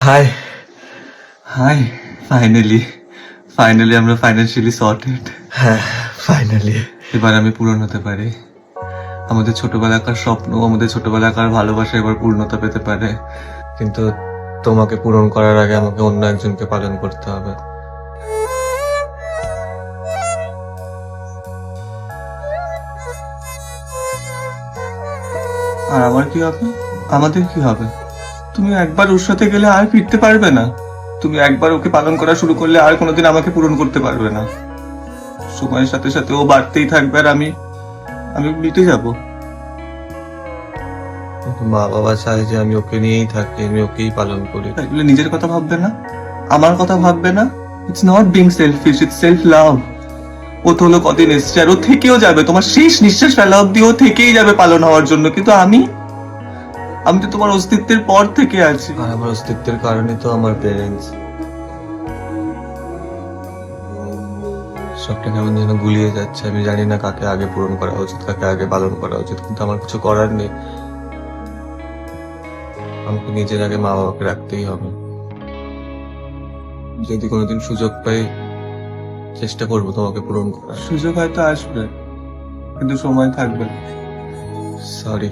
High hi finally finally আমরা financially sorted হ্যাঁ finally এবার আমি পূরণ হতে পারি। আমাদের ছোটবেলাকার স্বপ্ন আমাদের ছোটবেলাকার ভালোবাসা এবার পূর্ণতা পেতে পারে। কিন্তু তোমাকে পূরণ করার আগে আমাকে অন্য একজনকে পালন করতে হবে। আর আমার কি হবে? আমাদের কি হবে? তুমি একবার ওর সাথে গেলে আর ফিরতে পারবে না। তুমি একবার ওকে পালন করা শুরু করলে আর কোনোদিন আমাকে পূরণ করতে পারবে না। সময়ের সাথে সাথে ও বাড়তেই থাকবে আর আমি আমি মিটে যাব। মা বাবা চায় যে আমি ওকে নিয়েই থাকি আমি ওকেই পালন করি। তাইলে নিজের কথা ভাববে না? আমার কথা ভাববে না? It's not being selfish it's self love ও তো হলো কদিন এসছে আর ও থেকেও যাবে। তোমার শেষ নিঃশ্বাস ফেলা অব্দি ও থেকেই যাবে পালন হওয়ার জন্য। কিন্তু আমি আমি তো তোমার অস্তিত্বের পর থেকে আছি। আর আমার অস্তিত্বের কারণে তো আমার প্যারেন্টস সবটা কেমন যেন গুলিয়ে যাচ্ছে আমি জানি না কাকে আগে পূরণ করা উচিত কাকে আগে পালন করা উচিত কিন্তু আমার কিছু করার নেই। আমাকে নিজের আগে মা বাবাকে রাখতেই হবে। যদি কোনোদিন সুযোগ পাই চেষ্টা করব তোমাকে পূরণ করার। সুযোগ হয়তো আসবে কিন্তু সময় থাকবে সরি